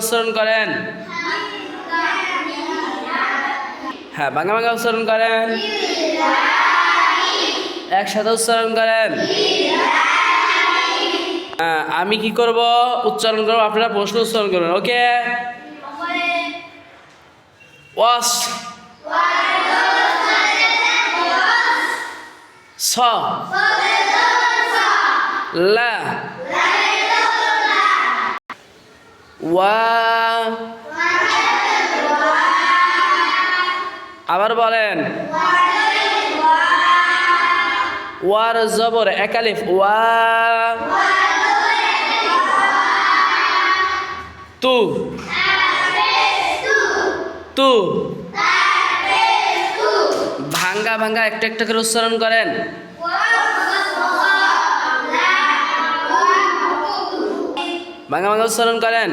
উচ্চারণ করেন। হ্যাঁ ভাঙা ভাঙা উচ্চারণ করেন। একসাথে উচ্চারণ করেন। হ্যাঁ, আমি কি করব? উচ্চারণ করব আপনারা প্রশ্ন উচ্চারণ করবেন ওকে? ওয়াস। স। লা। আবার বলেন। ওয়ার জবর একালিফ ওয়া। তু। তু। ভাঙ্গা ভাঙ্গা, একটা একটা করে উচ্চারণ করেন। ভাঙা ভাঙা স্মরণ করেন।